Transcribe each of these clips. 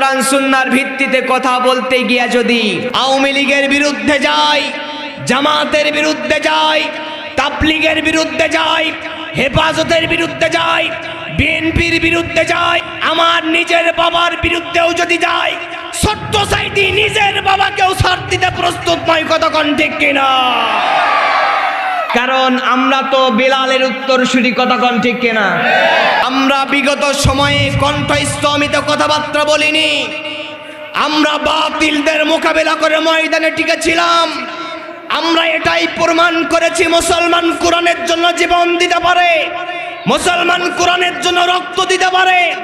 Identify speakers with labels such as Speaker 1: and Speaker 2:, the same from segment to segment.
Speaker 1: কোরআন সুন্নার ভিত্তিতে কথা বলতে গিয়া যদি আওয়ামী লীগের বিরুদ্ধে যায়, জামাতের বিরুদ্ধে যায়, তাবলিগের বিরুদ্ধে যায়, হেফাজতের বিরুদ্ধে যায়, বিএনপির বিরুদ্ধে যায়, আমার নিজের বাবার বিরুদ্ধেও যদি যায়, ছোট্ট সাইটি নিজের বাবাকেও ছাড় দিতে প্রস্তুত নয় কতক্ষণ ঠিক কিনা? কারণ আমরা তো বিলালের উত্তর কথা কতক্ষণ ঠিক কিনা? আমরা বিগত সময়ে কণ্ঠস্থমিত কথাবার্তা বলিনি। আমরা বাতিলদের মোকাবেলা করে ময়দানে টিকেছিলাম। আমরা এটাই প্রমাণ করেছি মুসলমান কোরআনের জন্য জীবন দিতে পারে, মুসলমান কোরআনের জন্য রক্ত দিতে পারে।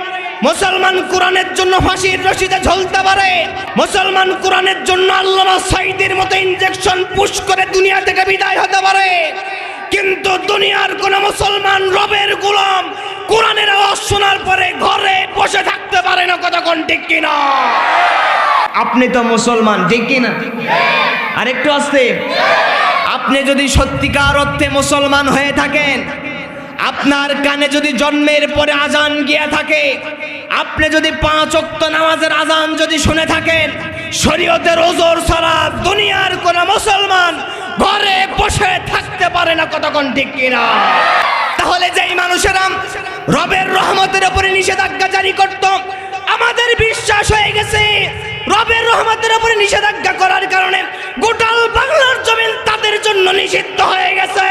Speaker 1: মুসলমান কোরআনের জন্য ফাঁসির রশিদে ঝলতে পারে। মুসলমান কোরআনের জন্য আল্লামা সাইদের মতো ইনজেকশন পুশ করে দুনিয়া থেকে বিদায় হতে পারে। কিন্তু দুনিয়ার কোন মুসলমান রবের গোলাম কোরআনের আওয়াজ শোনার পরে ঘরে বসে থাকতে পারে না কতক্ষণ ঠিক কিনা? আপনি তো মুসলমান, ঠিক কিনা? আরেকটু আসতে। আপনি যদি সত্যিকার অর্থে মুসলমান হয়ে থাকেন আপনার কানে যদি জন্মের পরে আজান গিয়া থাকে, আপনি যদি পাঁচ অক্ত নামাজের আজান যদি শুনে থাকেন, শরীয়তের ওজোর ছাড়া দুনিয়ার কোন মুসলমান ঘরে বসে থাকতে পারে না কতক্ষণ ঠিক কিনা। তাহলে যেই মানুষেরা রবের রহমতের উপরে নিষেধাজ্ঞা জারি করত, আমাদের বিশ্বাস হয়ে গেছে, রবের রহমতের উপরে নিষেধাজ্ঞা করার কারণে গোটাল বাংলার জমিন তাদের জন্য নিষিদ্ধ হয়ে গেছে।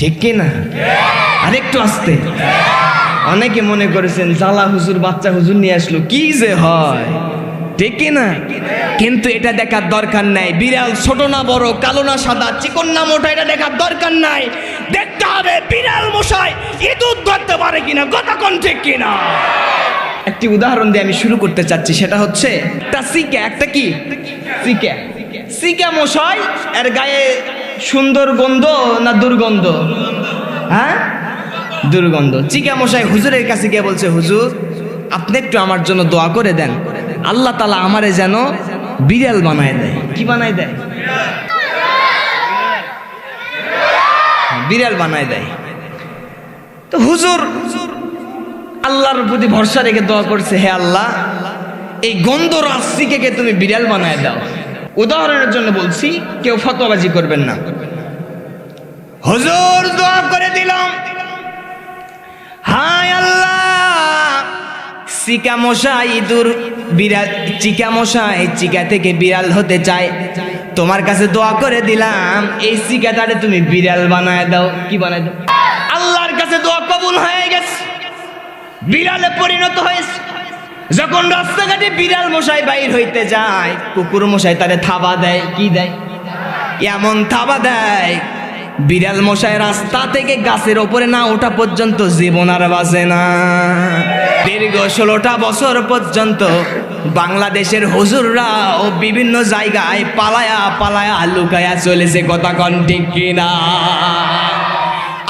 Speaker 1: ঠিক কি না? আরেকটু আসতে। অনেকে মনে করেছেন, জালা হুজুর, বাচ্চা হুজুর নিয়ে আসলো, কি যে হয়? ঠিক কি না? কিন্তু এটা দেখার দরকার নাই। বিড়াল ছোট না বড়, কালো না সাদা, চিকন না মোটা, এটা দেখার দরকার নাই। দেখতে হবে, বিড়াল মশাই ইঁদুর ধরতে পারে কিনা কতক্ষণ ঠিক কিনা একটি উদাহরণ দিয়ে আমি শুরু করতে চাচ্ছি, সেটা হচ্ছে একটা সিকা, একটা কি? সিকা। সিকা মশাই, এর গায়ে সুন্দর গন্ধ না দুর্গন্ধ? হ্যাঁ? দুর্গন্ধ। চিকা মশাই হুজুরের কাছে গিয়ে বলছে, হুজুর, আপনি একটু আমার জন্য দোয়া করে দেন। আল্লাহ তালা আমারে যেন বিড়াল বানায় দেয়। কি বানায় দেয়? বিড়াল বানায় দেয়। তো হুজুর, আল্লাহর প্রতি ভরসা রেখে দোয়া করছে, হে আল্লাহ, এই গন্ধ রাশিকে তুমি বিড়াল বানায় দাও। উদাহরণের জন্য বলছি, কেউ ফতোয়াবাজি করবেন না। হুজুর, দোয়া করে দিলাম। হায় আল্লাহ চিকা মশাই ইঁদুর বিড়াল চিকা মশাই চিকা থেকে বিড়াল হতে চায়। তোমার কাছে দোয়া করে দিলাম, এই চিকাটারে তুমি বিড়াল বানায় দাও। কি বানায় দাও? আল্লাহর কাছে দোয়া কবুল হয়ে গেছে। বিড়ালে পরিণত হয়েছে। যখন রাস্তাঘাটে বিড়াল মশাই বাইর হইতে যায়, কুকুর মশাই তারে থাবা দেয়, কি দেয়? এমন থাবা দেয়, বিড়াল মশাই রাস্তা থেকে গাছের ওপরে না ওঠা পর্যন্ত জীবন আর বাঁচে না। দীর্ঘ ষোলোটা বছর পর্যন্ত বাংলাদেশের হুজুররা ও বিভিন্ন জায়গায় পালায়া পালায়া লুকায়া চলেছে, কথা কন ঠিক কিনা?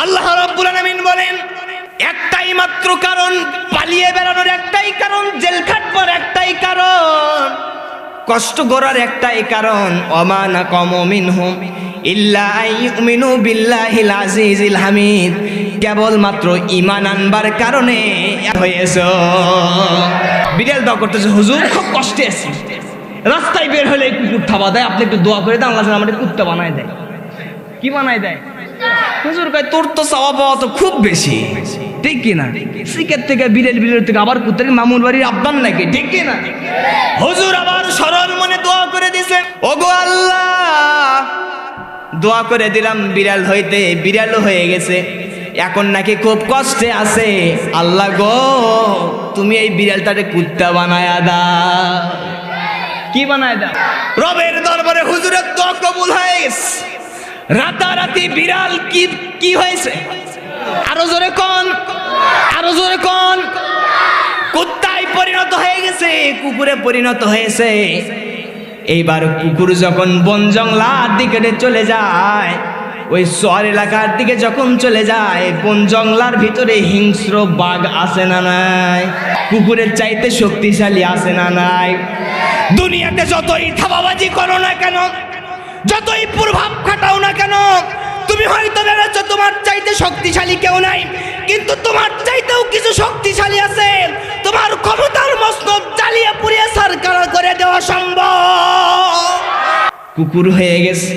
Speaker 1: আল্লাহ রাব্বুল আলামিন বলেন একটাই মাত্র কারণ, পালিয়ে বেড়ানোর একটাই কারণ, জেল খাটবার একটাই কারণ। কষ্ট করার একটাই কারণ, অমানা কম মিনহুম ইল্লা ইউমিনু বিল্লাহিল আজিজিল হামিদ। কেবলমাত্র ইমান আনবার কারণে হয়েছে। বিড়াল দোয়া করতেছে, হুজুর, খুব কষ্টে আছি। রাস্তায় বের হলে কুকুর থাবা দেয়, আপনি একটু দোয়া করে দেন, আল্লাহ আমাদের কুত্তা বানায় দেয়। কি বানায় দেয়? হুজুর কয়, তোর তো চাওয়া পাওয়া তো খুব বেশি। ঠিক কি না শিকের থেকে বিড়েল বিড়েল থেকে আবার কুত্তের মামুর বাড়ির আবদান নাকি? ঠিক কি না হুজুর আবার সরল মনে দোয়া করে দিছে। ওগো আল্লাহ দোয়া করে দিলাম বিড়াল হইতে বিড়ালও হয়ে গেছে। এখন নাকি খুব কষ্টে আছে। আল্লাহ গো তুমি এই বিড়ালটারে কুত্তা বানায়া দাও। কি বানায় দাও? রবের দরবারে হুজুরের দোয়া কবুল হয়ে গেছে রাতারাতি বিড়াল কি কি হয়েছে? আরও জোরে কোন? আরও জোরে কোন? কুত্তায় পরিণত হয়ে গেছে, কুকুরে পরিণত হয়েছে। এইবার কুকুর যখন বন জঙ্গলার দিকে চলে যায়, ওই শহর এলাকার দিকে যখন চলে যায়, বন জঙ্গলার ভিতরে হিংস্র বাঘ আসে না নাই? কুকুরের চাইতে শক্তিশালী আসে না নাই? দুনিয়াতে যতই থাবাবাজি করো না কেন, যতই প্রভাব খাটাও না কেন তুমি হয়তো ভেবেছো তোমার চাইতে শক্তিশালী কেউ নাই, কিন্তু তোমার চাইতেও কিছু শক্তিশালী আছে। তোমার ক্ষমতার মসনদ চালিয়ে পুড়িয়ে সরকার করে দেওয়া সম্ভব। কুকুর হয়ে গেছে।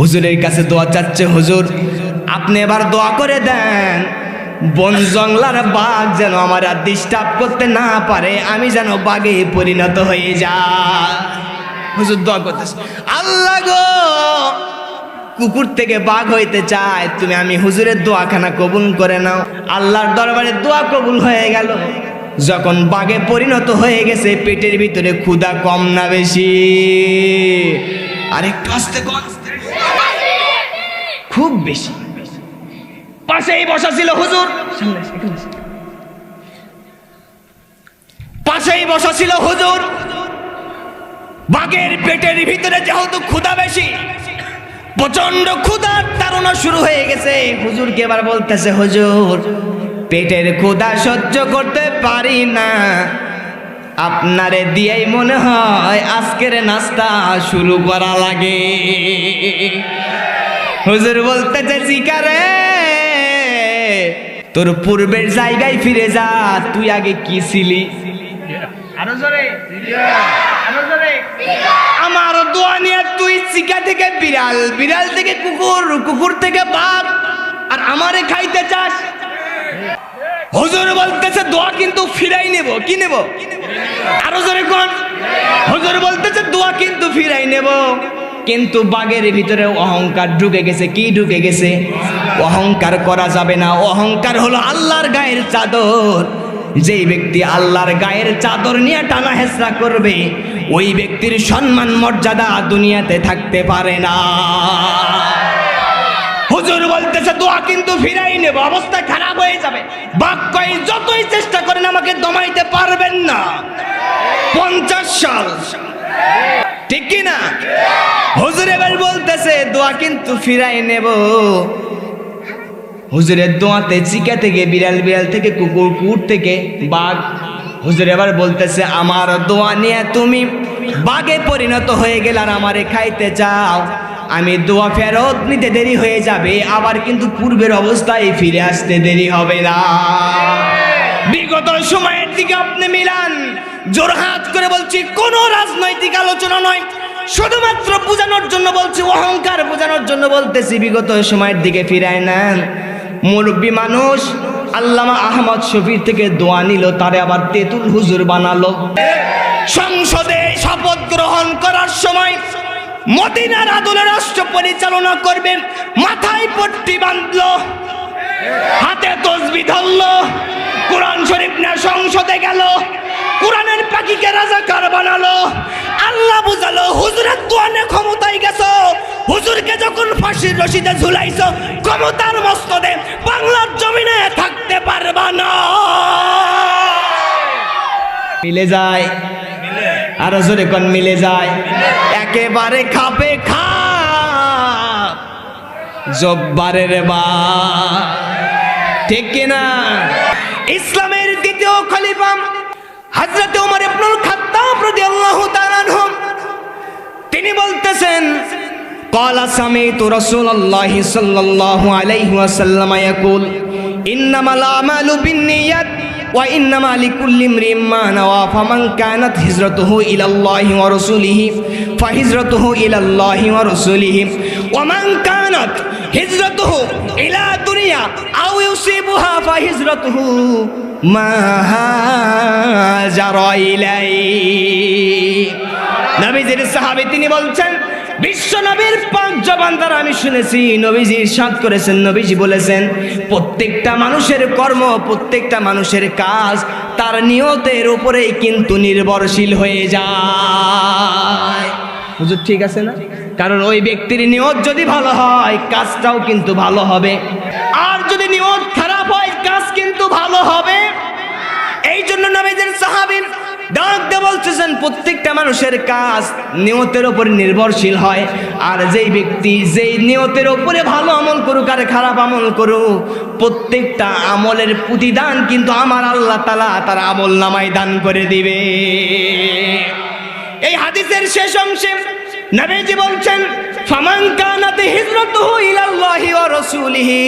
Speaker 1: হুজুরের কাছে দোয়া চাচ্ছে, হুজুর, আপনি এবার দোয়া করে দেন। বন জঙ্গলার বাঘ যেন আমার আর ডিস্টার্ব করতে না পারে, আমি যেন বাঘে পরিণত হয়ে যা হুজুর দোয়া করতেছে। আল্লাহ গো! কুকুর থেকে বাঘ হইতে চায়, তুমি আমি হুজুরের দোয়াখানা কবুল করে নাও। আল্লাহর দরবারে দোয়া কবুল হয়ে গেল। যখন বাঘে পরিণত হয়ে গেছে, পেটের ভিতরে ক্ষুধা কম না বেশি। আসতে খুব বেশি। পাশেই বসা ছিল হুজুর। পাশেই বসা ছিল হুজুর। বাঘের পেটের ভিতরে যেহেতু ক্ষুধা বেশি প্রচণ্ড ক্ষুধার তাড়না শুরু হয়ে গেছে। হুজুরকে এবার বলতেছে হুজুর পেটের ক্ষুধা সহ্য করতে পারি না। আপনারে দিয়েই মনে হয় আজকের নাস্তা শুরু করা লাগে। হুজুর বলতেছে শিকারে তোর পূর্বের জায়গায় ফিরে যা। তুই আগে কি ছিলি? আরও জোরে। আরও জোরে আমার দোয়া নিয়ে তুই চিকা থেকে বিড়াল বিড়াল থেকে কুকুর কুকুর থেকে বাঘ, আর আমারে খাইতে চাস? হুজুর বলতেছে, দোয়া কিন্তু ফিরাই নেব। কি নেব? আরও জোরে কোন? হুজুর বলতেছে, দোয়া কিন্তু ফিরাই নেব। কিন্তু বাঘের ভিতরে অহংকার ঢুকে গেছে। কি ঢুকে গেছে? অহংকার করা যাবে না। অহংকার হলো আল্লাহর গায়ের চাদর। যেই ব্যক্তি আল্লাহর গায়ের চাদর নিয়ে টানা হেসরা করবে ওই ব্যক্তির সম্মান মর্যাদা দুনিয়াতে থাকতে পারে না। হুজুর বলতেছে, দোয়া কিন্তু ফিরাই নেব, অবস্থা খারাপ হয়ে যাবে। বাক্যই যতই চেষ্টা করেন আমাকে দমাইতে পারবেন না। পঞ্চাশ সাল। ঠিক কি না? হুজুর এবার বলতেছে, দোয়া কিন্তু ফিরাই নেব। হুজুরের দোয়াতে চিকা থেকে, বিড়াল বিড়াল থেকে, কুকুর কুকুর থেকে, বাঘ হুজুর এবার বলতেছে, আমার দোয়া নিয়ে তুমি বাঘে পরিণত হয়ে গেলে আর আমারে খাইতে চাও। আমি দোয়া ফেরত নিতে দেরি হয়ে যাবে, আবার কিন্তু পূর্বের অবস্থায় ফিরে আসতে দেরি হবে না। বিগত সময়ের দিকে আপনি মিলান জোরহাত করে বলছি, কোনো রাজনৈতিক আলোচনা নয়। শুধুমাত্র বোঝানোর জন্য বলছি, অহংকার বোঝানোর জন্য বলতেছি, বিগত সময়ের দিকে ফিরায় নেন। মুরব্বী মানুষ, আল্লামা আহমদ শফির থেকে দোয়া নিল, তারে আবার তেতুল হুজুর বানালো। সংসদে শপথ গ্রহণ করার সময় মদিনার আদলে রাষ্ট্র পরিচালনা করবেন মাথায় পট্টি বাঁধলো, হাতে তসবি ধরলো, কোরআন শরীফ না সংসদে গেল। কোরআনের পাখিকে রাজাকার বানালো। আল্লাহ বুঝালো, হুজুরের দোয়ানে ক্ষমতায় গেছো। হুজুরকে যখন ফাঁসির রশিদে ঝুলাইছো, ক্ষমতার মস্তদে বাংলার জমিনে থাকতে পারবা না। মিলে যায়। আরও জোরে কোন, মিলে যায়। একেবারে খাপে খাপ। জব্বারের বা ঠিক কিনা? খলিফা হযরত ওমর ইবনুল খাত্তাব রাদিয়াল্লাহু তাআলা আনহু তিনি বলতেছেন قال سمعت رسول الله صلى الله عليه وسلم يقول إنما الأعمال بالنيات وإنما لكل امرئ ما نوى فمن كانت هجرته إلى الله ورسوله فهجرته إلى الله ورسوله ومن كانت هجرته إلى دنيا أو يصيبها فهجرته ما هاجر إليه তিনি বলছেন, বিশ্ব নবীর পাঁচ জবান আমি শুনেছি, নবীজি সাত করেছেন, নবীজি বলেছেন, প্রত্যেকটা মানুষের কর্ম, প্রত্যেকটা মানুষের কাজ তার নিয়তের উপরেই কিন্তু নির্ভরশীল হয়ে যায়। হুজুর, ঠিক আছে না? কারণ ওই ব্যক্তির নিয়ত যদি ভালো হয়, কাজটাও কিন্তু ভালো হবে। আর যদি নিয়ত খারাপ হয়, কাজ কিন্তু ভালো হবে। নবীদের সাহাবিন ডাক বলতেছেন, প্রত্যেকটা মানুষের কাজ নিয়তের উপর নির্ভরশীল হয়। আর যেই ব্যক্তি যেই নিয়তের উপরে ভালো আমল করুক আর খারাপ আমল করুক, প্রত্যেকটা আমলের প্রতিদান কিন্তু আমার আল্লাহ তালা তার আমল নামায় দান করে দিবে। এই হাদিসের শেষ অংশে নবীজি বলছেন, ফামান কানাতে হিজরতুহু ইলাল্লাহি ওয়া রাসূলিহি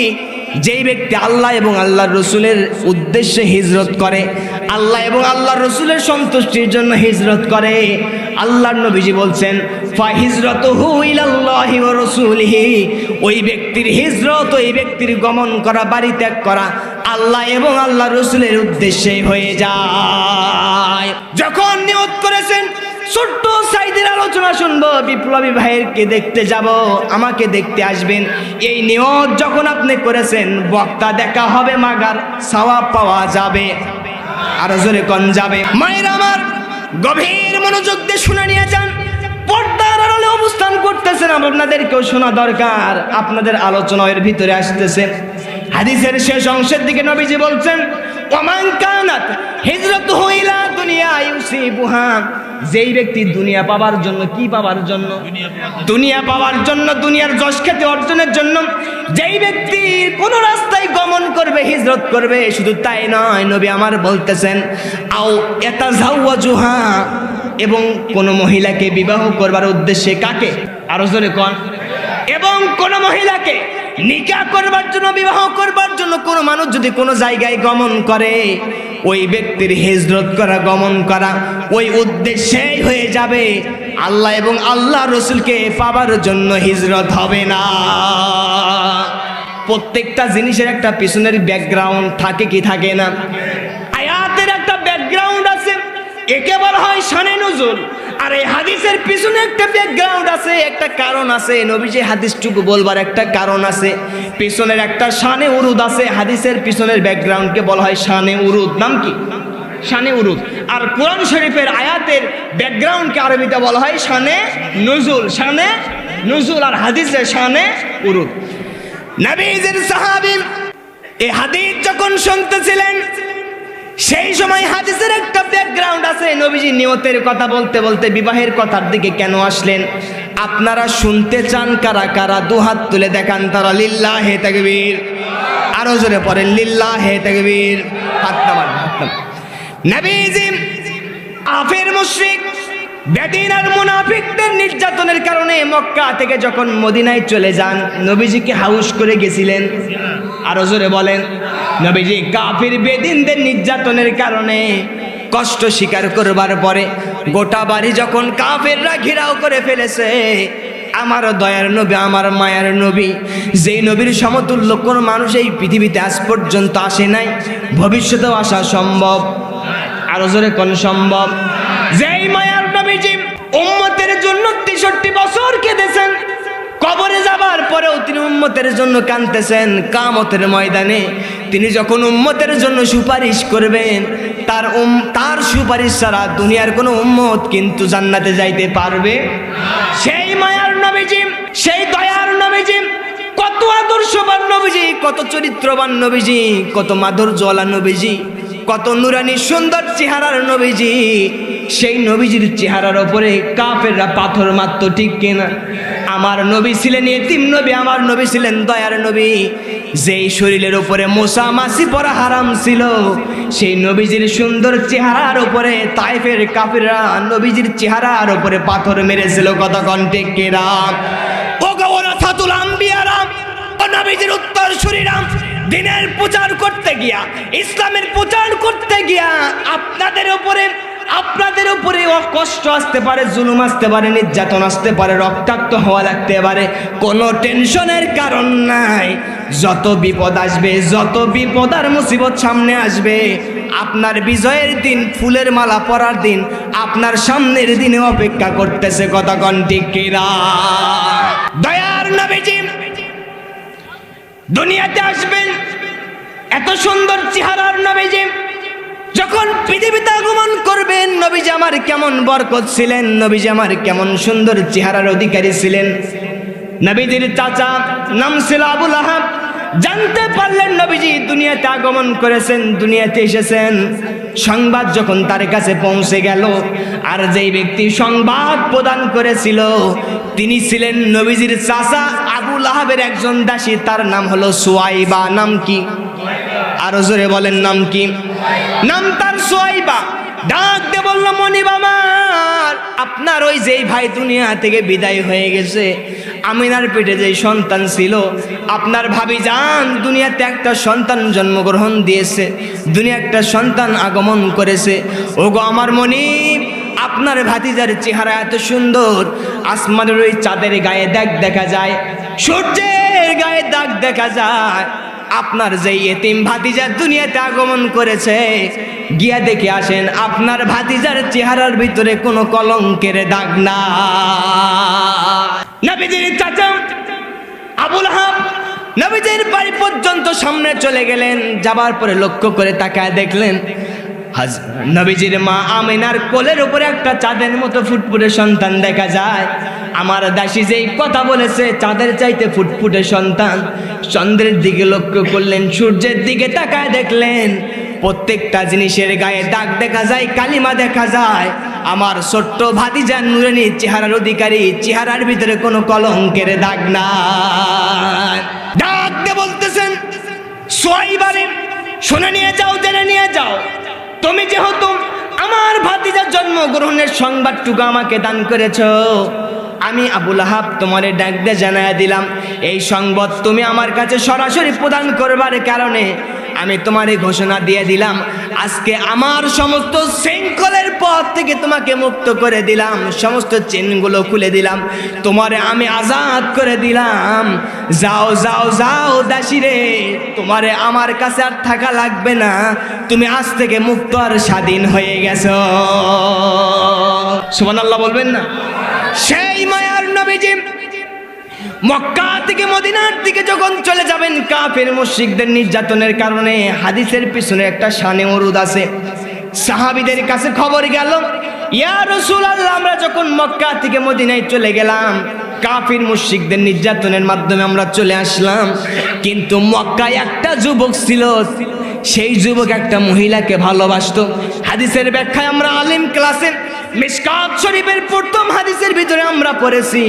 Speaker 1: যেই ব্যক্তি আল্লাহ এবং আল্লাহর রসুলের উদ্দেশ্যে হিজরত করে, আল্লাহ এবং আল্লাহর রসুলের সন্তুষ্টির জন্য হিজরত করে, আল্লাহর নবীজি বলছেন, ফা হিজরত ইলাল্লাহি ওয়া রাসূলিহি। ওই ব্যক্তির হিজরত, ওই ব্যক্তির গমন করা, বাড়ি ত্যাগ করা আল্লাহ এবং আল্লাহ রসুলের উদ্দেশ্যে হয়ে যায়। যখন নিয়ত করেছেন ছোট্ট সাইদের আলোচনা শুনব, বিপ্লবী ভাইয়েরকে দেখতে যাব, আমাকে দেখতে আসবেন। এই নিয়ত যখন আপনি করেছেন, বক্তা দেখা হবে, মাগার সাওয়া পাওয়া যাবে, আরও জোরে কন যাবে। মায়ের আমার গভীর মনোযোগ দিয়ে শুনে নিয়ে যান। পর্দার আড়ালে অবস্থান করতেছেন আপনাদেরকেও শোনা দরকার। আপনাদের আলোচনা এর ভিতরে আসতেছে। হাদিসের শেষ অংশের দিকে নবীজি বলছেন, ওমান কানাত হিজরত ইউসিবুহা যেই ব্যক্তি দুনিয়া পাওয়ার জন্য কি পাওয়ার জন্য? দুনিয়া পাওয়ার জন্য, দুনিয়ার যশ খ্যাতি অর্জনের জন্য যেই ব্যক্তি কোন রাস্তায় গমন করবে, হিজরত করবে, শুধু তাই নয়, নবী আমার বলতেছেন, আও এটা জুহা এবং কোন মহিলাকে বিবাহ করবার উদ্দেশ্যে কাকে? আরও জোরে কন। এবং কোন মহিলাকে নিকা করবার জন্য, বিবাহ করবার জন্য কোনো মানুষ যদি কোনো জায়গায় গমন করে, ওই ব্যক্তির হিজরত করা, গমন করা, ওই উদ্দেশ্যেই হয়ে যাবে আল্লাহ এবং আল্লাহ রসুলকে পাবার জন্য হিজরত হবে না। প্রত্যেকটা জিনিসের একটা পিছনের ব্যাকগ্রাউন্ড থাকে কি থাকে না? আয়াতের একটা ব্যাকগ্রাউন্ড আছে, একে বলা হয় শানে নজুল আর এই হাদিসের পিছনে একটা ব্যাকগ্রাউন্ড আছে, একটা কারণ আছে। নবীজি হাদিসটুকু বলবার একটা কারণ আছে। পিছনের একটা শানে উরুদ আছে, হাদিসের পিছনের ব্যাকগ্রাউন্ডকে বলা হয় শানে উরুদ। নাম কি? শানে উরুদ। আর কোরআন শরীফের আয়াতের ব্যাকগ্রাউন্ডকে আরবিতে বলা হয় শানে নজুল শানে নজুল। আর হাদিসের শানে উরুদ। নবীজির সাহাবী এই হাদিস যখন শুনতেছিলেন সেই সময় হাদিসের একটা ব্যাকগ্রাউন্ড আছে, নবীজি নিয়তের কথা বলতে বলতে বিবাহের কথার দিকে কেন আসলেন? আপনারা শুনতে চান কারা কারা? দুহাত তুলে দেখান তারা, লিল্লাহ হে তাকবীর। আরও জোরে পড়েন, লিল্লাহ হে তাকবীর। হাত নবীজি আফের মুশরিক বেদিন আর মুনাফিকদের নির্যাতনের কারণে মক্কা থেকে যখন মদিনায় চলে যান, নবীজিকে হাউস করে গেছিলেন। আরও জোরে বলেন নবীজি কাফির বেদিনদের নির্যাতনের কারণে কষ্ট স্বীকার করবার পরে গোটা বাড়ি যখন কাফেররা ঘেরাও করে ফেলেছে, আমার দয়ার নবী, আমার মায়ার নবী, যেই নবীর সমতুল্য কোনো মানুষ এই পৃথিবীতে আজ পর্যন্ত আসে নাই, ভবিষ্যতেও আসা সম্ভব, আরও জোরে কোন সম্ভব? যেই মায়ার নবীজি উম্মতের জন্য তেষট্টি বছর কেঁদেছেন কবরে যাবার পরেও তিনি উম্মতের জন্য কানতেছেন কামতের ময়দানে তিনি যখন উম্মতের জন্য সুপারিশ করবেন, তার উম, তার সুপারিশ ছাড়া দুনিয়ার কোনো উম্মত কিন্তু জান্নাতে যাইতে পারবে সেই মায়ার নবীজি, সেই দয়ার নবীজি, কত আদর্শবান নবীজি, কত চরিত্রবান নবীজি, কত মাধুর্যওয়ালা নবীজি, কত নুরানি সুন্দর চেহারার নবীজি। সেই নবীজির চেহারার ওপরে কাফেররা পাথর মাত্র ঠিক কিনা? আমার নবী ছিলেন এতিম নবী, আমার নবী ছিলেন দয়ার নবী। যেই শরীরের উপরে মশা মাসি পরা হারাম ছিল, সেই নবীজির সুন্দর চেহারার উপরে তাইফের কাফেররা নবীজির চেহারার উপরে পাথর মেরেছিল কত কণ্ঠে কেরা ও গৌরা সাতুল আম্বিয়ারাম ও নবীজির উত্তর শরীরাম দিনের প্রচার করতে গিয়া, ইসলামের প্রচার করতে গিয়া, আপনাদের উপরে আপনাদের উপরে কষ্ট আসতে পারে, জুলুম আসতে পারে, নির্যাতন আসতে পারে, রক্তাক্ত হওয়া লাগতে পারে। কোনো টেনশনের কারণ নাই। যত বিপদ আসবে, যত বিপদ আর মুসিবত সামনে আসবে, আপনার বিজয়ের দিন, ফুলের মালা পরার দিন, আপনার সামনের দিনে অপেক্ষা করতেছে কতক্ষণ টিকিরা দয়ার নবীজি, দুনিয়াতে আসবেন, এত সুন্দর চেহারার নবীজি যখন পৃথিবীতে আগমন করবেন, নবীজি আমার কেমন বরকত ছিলেন, নবীজি আমার কেমন সুন্দর চেহারার অধিকারী ছিলেন। নবীজির চাচা নাম ছিল আবুল আহাব। জানতে পারলেন নবীজি দুনিয়াতে আগমন করেছেন, দুনিয়াতে এসেছেন। সংবাদ যখন তার কাছে পৌঁছে গেল, আর যেই ব্যক্তি সংবাদ প্রদান করেছিল, তিনি ছিলেন নবীজির চাচা আবুল আহাবের একজন দাসী, তার নাম হলো সুয়াইবা। নাম কি? আরও জোরে বলেন, নাম কি? নাম তার সোয়াইবা ডাক দে বলল মনিব আমার আপনার ওই যেই ভাই দুনিয়া থেকে বিদায় হয়ে গেছে, আমিনার পেটে যে সন্তান ছিল, আপনার ভাবি যান দুনিয়াতে একটা সন্তান জন্মগ্রহণ দিয়েছে, দুনিয়া একটা সন্তান আগমন করেছে। ওগো আমার মনি আপনার ভাতিজার চেহারা এত সুন্দর, আসমানের ওই চাঁদের গায়ে দাগ দেখা যায়, সূর্যের গায়ে দাগ দেখা যায়। আপনার যে এতিম ভাতিজার দুনিয়াতে আগমন করেছে, গিয়া দেখে আসেন আপনার ভাতিজার চেহারার ভিতরে কোনো কলঙ্কের দাগ না নবীজির চাচা আবুল হাব নবীজির বাড়ি পর্যন্ত সামনে চলে গেলেন, যাবার পরে লক্ষ্য করে তাকায় দেখলেন নবীজির মা আমিনার কোলের উপরে একটা চাঁদের মতো ফুটফুটে সন্তান দেখা যায়। আমার দাসী যেই কথা বলেছে, চাঁদের চাইতে ফুটফুটে সন্তান। চন্দ্রের দিকে লক্ষ্য করলেন, সূর্যের দিকে তাকায় দেখলেন, প্রত্যেকটা জিনিসের গায়ে দাগ দেখা যায়, কালিমা দেখা যায়। আমার ছোট্ট ভাতিজা নুরানি চেহারার অধিকারী, চেহারার ভিতরে কোনো কলঙ্কের দাগ না ডাক দিয়ে বলতেছেন, সোয়াইবারে শুনে নিয়ে যাও, জেনে নিয়ে যাও। তুমি যেহেতু আমার ভাতিজার জন্মগ্রহণের সংবাদটুকু আমাকে দান করেছ, আমি আবুল আহাব তোমারে ডাক দিয়ে জানাইয়া দিলাম, এই সংবাদ তুমি আমার কাছে সরাসরি প্রদান করবার কারণে আমি তোমার ঘোষণা দিয়ে দিলাম, আজকে আমার সমস্ত শৃঙ্খলের পথ থেকে তোমাকে মুক্ত করে দিলাম, সমস্ত চেনগুলো খুলে দিলাম, তোমারে আমি আজাদ করে দিলাম। যাও যাও যাও দাসী রে তোমারে আমার কাছে আর থাকা লাগবে না, তুমি আজ থেকে মুক্ত আর স্বাধীন হয়ে গেছো। সুমান আল্লাহ বলবেন না? সেই মায়ার নবীজি মক্কা থেকে মদিনার দিকে যখন চলে যাবেন, কাফের মুশরিকদের নির্যাতনের কারণে হাদিসের পিছনে একটা শানে মরুদ আছে। সাহাবিদের কাছে খবর গেল রাসূলুল্লাহ, আমরা যখন মক্কা থেকে মদিনায় চলে গেলাম, কাফির মুশরিকদের নির্যাতনের মাধ্যমে আমরা চলে আসলাম। কিন্তু মক্কায় একটা যুবক ছিল, সেই যুবক একটা মহিলাকে ভালোবাসত। হাদিসের ব্যাখ্যায় আমরা আলিম ক্লাসে শরীফের প্রথম হাদিসের ভিতরে আমরা পড়েছি।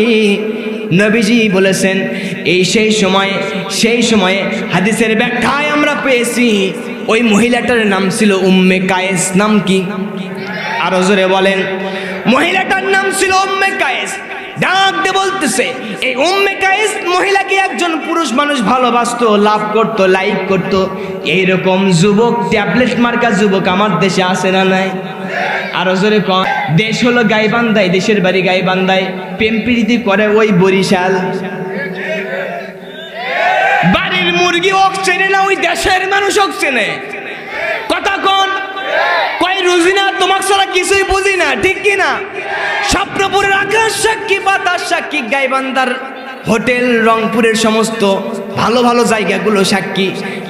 Speaker 1: নবীজি বলেছেন, এই সেই সময়, সেই সময়ে হাদিসের ব্যাখ্যায় আমরা পেয়েছি ওই মহিলাটার নাম ছিল উম্মে কায়েস, নাম কি? আরও জোরে বলেন। মহিলাটার নাম ছিল উম্মে কায়েস। ডাক দিয়ে বলতেছে, এই উম্মে কায়েস মহিলাকে একজন পুরুষ মানুষ ভালোবাসতো, লাভ করতো, লাইক করতো। এইরকম যুবক, ট্যাবলেট মার্কা যুবক আমার দেশে আসে না নাই? আরও জোরে কম দেশ হলো গাইবান্ধায়, দেশের বাড়ি গাইবান্ধায়, প্রেম প্রীতি করে ওই বরিশাল। বাড়ির মুরগি ওক চেনে না, ওই দেশের মানুষ ওক চেনে। কথা কোন? কয় রুজি না তোমার ছাড়া কিছুই বুঝি না, ঠিক কি না? স্বপ্নপুরের আকাশ সাক্ষী, বাতাস সাক্ষী গাইবান্দার হোটেল রংপুরের সমস্ত ভালো ভালো জায়গাগুলো সাক্ষী।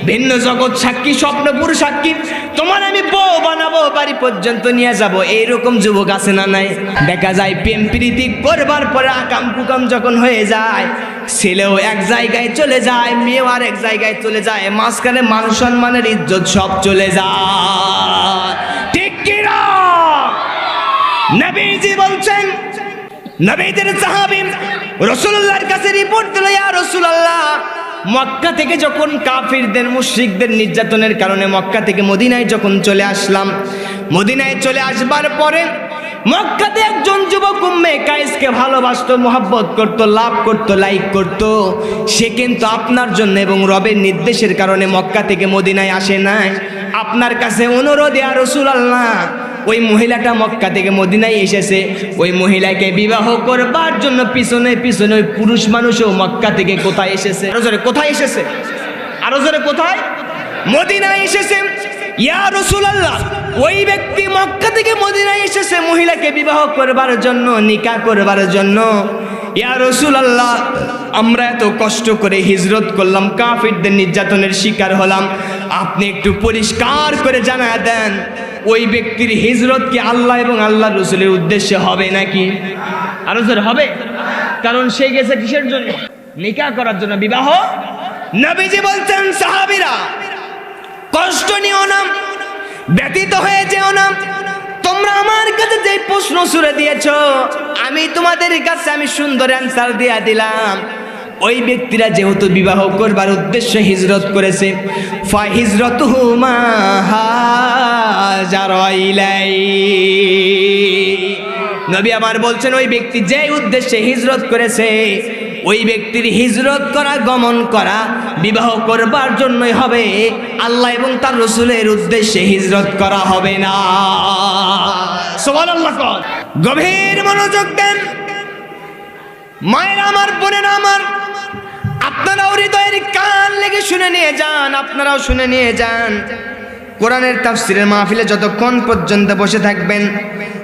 Speaker 1: ভিন্ন জগৎ সাক্ষী স্বপ্নপুর সাক্ষী। তোমার আমি বউ বানাবো, বাড়ি পর্যন্ত নিয়ে যাব। এইরকম যুবক আছে না নাই? দেখা যায় প্রেম প্রীতি করবার পরে আকাম কুকাম যখন হয়ে যায়, ছেলেও এক জায়গায় চলে যায়, মেয়েও আর এক জায়গায় চলে যায়, মাঝখানে মান সম্মানের ইজ্জত সব চলে যায়। ঠিক কিনা? নবীজি বলছেন নবীদের সাহাবী রসুল্লাহর কাছে রিপোর্ট দিল, ইয়া রসুলাল্লাহ মক্কা থেকে যখন কাফিরদের, মুশরিকদের নির্যাতনের কারণে মক্কা থেকে মদিনায় যখন চলে আসলাম, মদিনায় চলে আসবার পরে মক্কাতে একজন যুবক উম্মে কায়েসকে ভালোবাসত, মোহাব্বত করত, লাভ করত, লাইক করত। সে কিন্তু আপনার জন্য এবং রবের নির্দেশের কারণে মক্কা থেকে মদিনায় আসে নাই। আপনার কাছে অনুরোধে আর রসুল আল্লাহ ওই মহিলাটা মক্কা থেকে মদিনায় এসেছে। ওই মহিলাকে বিবাহ করবার জন্য পিছনে পিছনে ওই পুরুষ মানুষও মক্কা থেকে কোথায় এসেছে? আরও জোরে, কোথায় এসেছে? আরও জোরে, কোথায়? মদিনায় এসেছে। ইয়া রসুলাল্লাহ, ওই ব্যক্তি মক্কা থেকে মদিনায় এসেছে মহিলাকে বিবাহ করবার জন্য নিকা করবার জন্য। ইয়া রসুলাল্লাহ, আমরা এত কষ্ট করে হিজরত করলাম, কাফিরদের নির্যাতনের শিকার হলাম। আপনি একটু পরিষ্কার করে জানা দেন, ওই ব্যক্তির হিজরত কি আল্লাহ এবং আল্লাহ রসুলের উদ্দেশ্যে হবে নাকি? আরও জোরে, হবে? কারণ সে গেছে কিসের জন্য? নিকা করার জন্য। বিবাহ? নবীজি বলছেন, সাহাবিরা, কষ্ট নিও না, ব্যতীত হয়ে যেও না। তোমরা আমার কাছে যে প্রশ্ন সুরে দিয়েছ, আমি তোমাদের কাছে আমি সুন্দর অ্যান্সার দিয়া দিলাম। ওই ব্যক্তিরা যেহেতু বিবাহ করবার উদ্দেশ্যে হিজরত করেছে ফা হিজরত হুমা নবী আমার বলছেন, ওই ব্যক্তি যে উদ্দেশ্যে হিজরত করেছে ওই ব্যক্তির হিজরত করা, গমন করা, বিবাহ করবার জন্যই হবে। আল্লাহ এবং তার রসুলের উদ্দেশ্যে হিজরত করা হবে না। কর। গভীর মনোযোগ দেন। মায়ের আমার, বোনের আমার, আপনারাও হৃদয়ের কান লেগে শুনে নিয়ে যান, আপনারাও শুনে নিয়ে যান। কোরআনের তাফসিরের মাহফিলে যতক্ষণ পর্যন্ত বসে থাকবেন,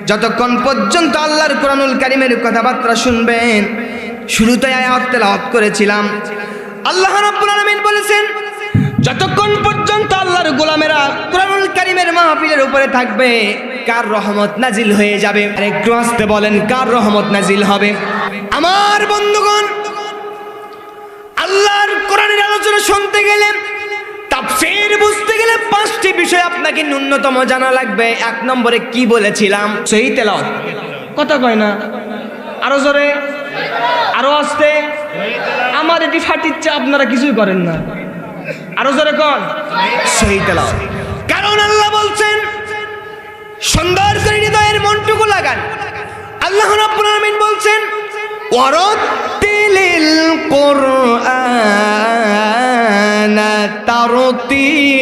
Speaker 1: যতক্ষণ পর্যন্ত আল্লাহর কোরআনুল কারিমের কথাবার্তা শুনবেন শুরুতে আয়াত তেলাওয়াত করেছিলাম। আল্লাহ রাব্বুল আলামিন বলেছেন, যতক্ষণ পর্যন্ত আল্লাহর গোলামেরা কোরআনুল কারিমের মাহফিলের উপরে থাকবে, কার রহমত নাজিল হয়ে যাবে? আর একটু আসতে বলেন, কার রহমত নাজিল হবে? আমার বন্ধুগণ, আল্লাহর কোরআনের আলোচনা শুনতে গেলে, তাফসীর বুঝতে গেলে পাঁচটি বিষয় আপনাকে ন্যূনতম জানা লাগবে। এক নম্বরে কি বলেছিলাম? সেই তেলাওয়াত। কথা কয় না। আরও জোরে। আরও আসতে, আমার এটি ফাটিচ্ছে আপনারা কিছুই করেন না। আরও জোরে কন। সেই তেলাওয়াত। কারণ আল্লাহ বলছেন সুন্দর করে হৃদয়ের মনটুকু লাগান, আল্লাহ রাব্বুল আলামিন বলছেন ওয়ারাত্তিলিল কুরআন তারতিলা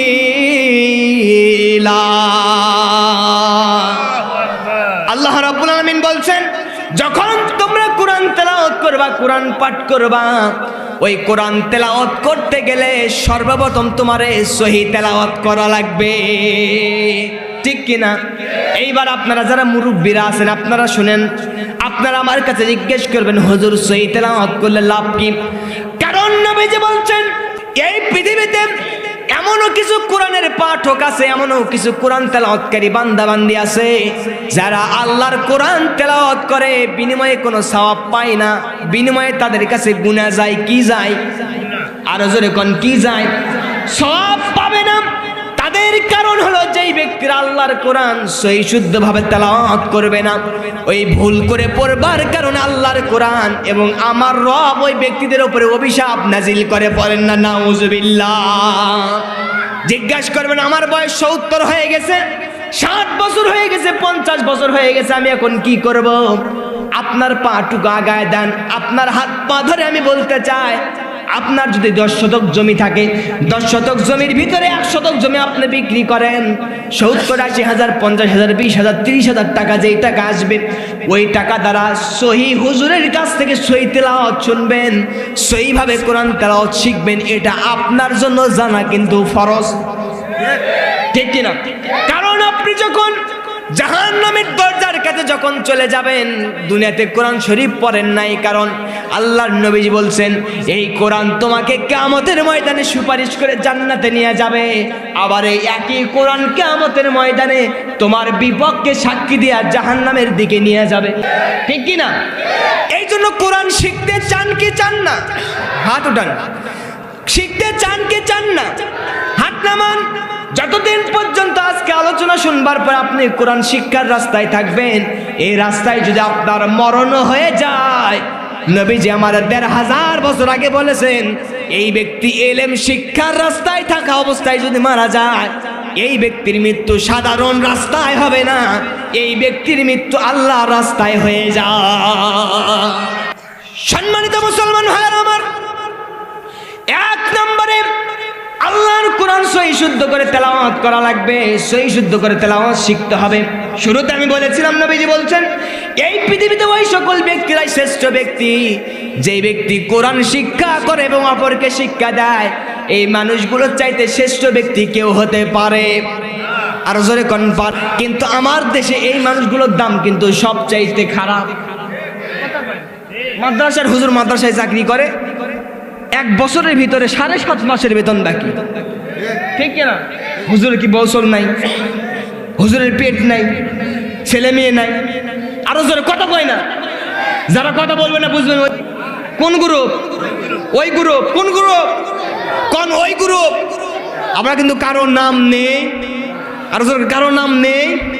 Speaker 1: করবা, কোরআন পাঠ করবা। ওই কোরআন তেলাওয়াত করতে গেলে সর্বপ্রথম তোমারে সহি তেলাওয়াত করা লাগবে। ঠিক কিনা? এইবার আপনারা যারা মুরব্বীরা আছেন, আপনারা শুনেন। আপনারা আমার কাছে জিজ্ঞেস করবেন, হুজুর, সহি তেলাওয়াত করলে লাভ কি? কারণ নবীজি বলছেন, এই পৃথিবীতে এমনও কিছু কোরআনের পাঠক আছে, এমনও কিছু কোরআন তেলাওয়াতকারী বান্দা বান্দি আছে, যারা আল্লাহর কোরআন তেলাওয়াত করে, বিনিময়ে কোনো সওয়াব পায় না, বিনিময়ে তাদের কাছে গুনাহ যায়, কি যায়? আরও জোরে কোন, কি যায়? সব পাবে না তাদের কারণ হলো যেই ব্যক্তির আল্লাহর কোরআন সহি শুদ্ধভাবে তেলাওয়াত করবে না, ওই ভুল করে পড়বার কারণ আল্লাহর কোরআন এবং আমার রব ওই ব্যক্তিদের উপরে অভিশাপ নাজিল করে পড়েন না, নাউজুবিল্লাহ। জিজ্ঞাসা করবেন, আমার বয়স সত্তর হয়ে গেছে, ষাট বছর হয়ে গেছে, পঞ্চাশ বছর হয়ে গেছে, আমি এখন কি করব? আপনার পা টুকু আগায় দেন, আপনার হাত পা ধরে আমি বলতে চাই আপনার যদি দশ শতক জমি থাকে, দশ শতক জমির ভিতরে এক শতক জমি আপনি বিক্রি করেন। সত্তর, আশি হাজার, পঞ্চাশ হাজার, বিশ হাজার, তিরিশ হাজার টাকা যেই টাকা আসবে, ওই টাকা দ্বারা সহি হুজুরের কাছ থেকে সহি তেলাওয়াত শুনবেন, সহিভাবে কোরআন তেলাওয়াত শিখবেন, এটা আপনার জন্য জানা কিন্তু ফরজ। ঠিক কিনা? কারণ আপনি যখন জাহান নামের দরজার কাছে যখন চলে যাবেন, দুনিয়াতে কোরআন শরীফ পড়েন নাই, কারণ আল্লাহর নবীজি বলছেন, এই কোরআন তোমাকে কেয়ামতের ময়দানে সুপারিশ করে জান্নাতে নিয়ে যাবে। আবার এই একই কোরআন কেয়ামতের ময়দানে তোমার বিপক্ষে সাক্ষী দিয়া জাহান নামের দিকে নিয়ে যাবে। ঠিক কি না এই জন্য কোরআন শিখতে চান কি চান না? হাত উঠান। শিখতে চান কি চান না? হাত নামান। যতদিন পর্যন্ত আজকে আলোচনা শুনবার পর আপনি কোরআন শিক্ষার রাস্তায় থাকবেন, এই রাস্তায় যদি আপনার মরণ হয়ে যায়, নবীজি আমার দেড় হাজার বছর আগে বলেছেন, এই ব্যক্তি এলেম শিক্ষার রাস্তায় থাকা অবস্থায় যদি মারা যায়, এই ব্যক্তির মৃত্যু সাধারণ রাস্তায় হবে না, এই ব্যক্তির মৃত্যু আল্লাহ রাস্তায় হয়ে যায়। সম্মানিত মুসলমান হয় আমার, এক নম্বরে আল্লাহর কোরআন সহি শুদ্ধ করে তেলাওয়াত করা লাগবে, সহি শুদ্ধ করে তেলাওয়াত শিখতে হবে। শুরুতে আমি বলেছিলাম, নবীজি বলছেন, এই পৃথিবীতে ওই সকল ব্যক্তিরাই শ্রেষ্ঠ ব্যক্তি। যেই ব্যক্তি কোরআন শিক্ষা করে এবং অপরকে শিক্ষা দেয়, এই মানুষগুলোর চাইতে শ্রেষ্ঠ ব্যক্তি কেউ হতে পারে। আরও জোরে কোন পার, কিন্তু আমার দেশে এই মানুষগুলোর দাম কিন্তু সব চাইতে খারাপ। মাদ্রাসার হুজুর মাদ্রাসায় চাকরি করে এক বছরের ভিতরে সাড়ে সাত মাসের বেতন বাকি। ঠিক না হুজুরের কি বছর নাই? হুজুরের পেট নাই, ছেলে মেয়ে নাই, আরও জোরে কথা কয় না। যারা কথা বলবে না বুঝবেন ওই- কোন গ্রুপ ওই গ্রুপ কোন গ্রুপ কোন ওই গ্রুপ আমরা কিন্তু কারও নাম নেই। আরও জোরে কারও নাম নেই।